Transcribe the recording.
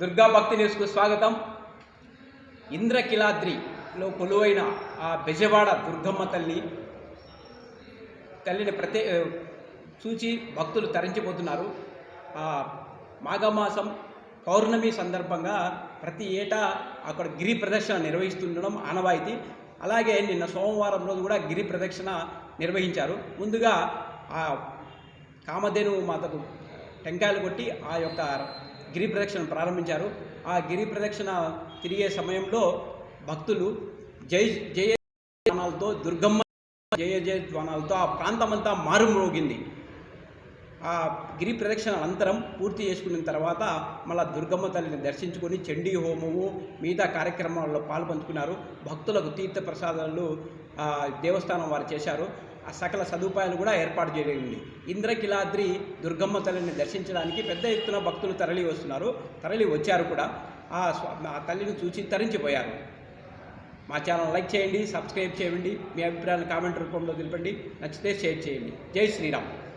దుర్గా భక్తి న్యూస్కు స్వాగతం. ఇంద్రకిలాద్రిలో కొలువైన ఆ బెజవాడ దుర్గమ్మ తల్లి తల్లిని ప్రతి చూచి భక్తులు తరించిపోతున్నారు. ఆ మాఘమాసం పౌర్ణమి సందర్భంగా ప్రతి ఏటా అక్కడ గిరి ప్రదక్షిణ నిర్వహిస్తుండడం ఆనవాయితీ. అలాగే నిన్న సోమవారం రోజు కూడా గిరి ప్రదక్షిణ నిర్వహించారు. ముందుగా ఆ కామధేను మాతకు టెంకాయలు కొట్టి ఆ యొక్క గిరి ప్రదక్షిణ ప్రారంభించారు. ఆ గిరి ప్రదక్షిణ తిరిగే సమయంలో భక్తులు జై జయ ధ్వానాలతో దుర్గమ్మ జయ జయ ధ్వానాలతో ఆ ప్రాంతమంతా మారుమ్రోగింది. ఆ గిరి ప్రదక్షిణ అనంతరం పూర్తి చేసుకున్న తర్వాత మళ్ళా దుర్గమ్మ తల్లిని దర్శించుకొని చండీ హోమము మిగతా కార్యక్రమాల్లో పాల్పంచుకున్నారు. భక్తులకు తీర్థ ప్రసాదాలు ఆ, దేవస్థానం వారు చేశారు. సకల సదుపాయాలు కూడా ఏర్పాటు చేయగలిగింది ఇంద్రకిలాద్రి దుర్గమ్మ తల్లిని దర్శించడానికి పెద్ద ఎత్తున భక్తులు తరలి వస్తున్నారు. తరలి వచ్చారు కూడా. ఆ ఆ తల్లిని చూసి తరించిపోయారు. మా ఛానల్ లైక్ చేయండి సబ్స్క్రైబ్ చేయండి. మీ అభిప్రాయాలు కామెంట్ రూపంలో తెలిపండి. నచ్చితే షేర్ చేయండి. జై శ్రీరామ్.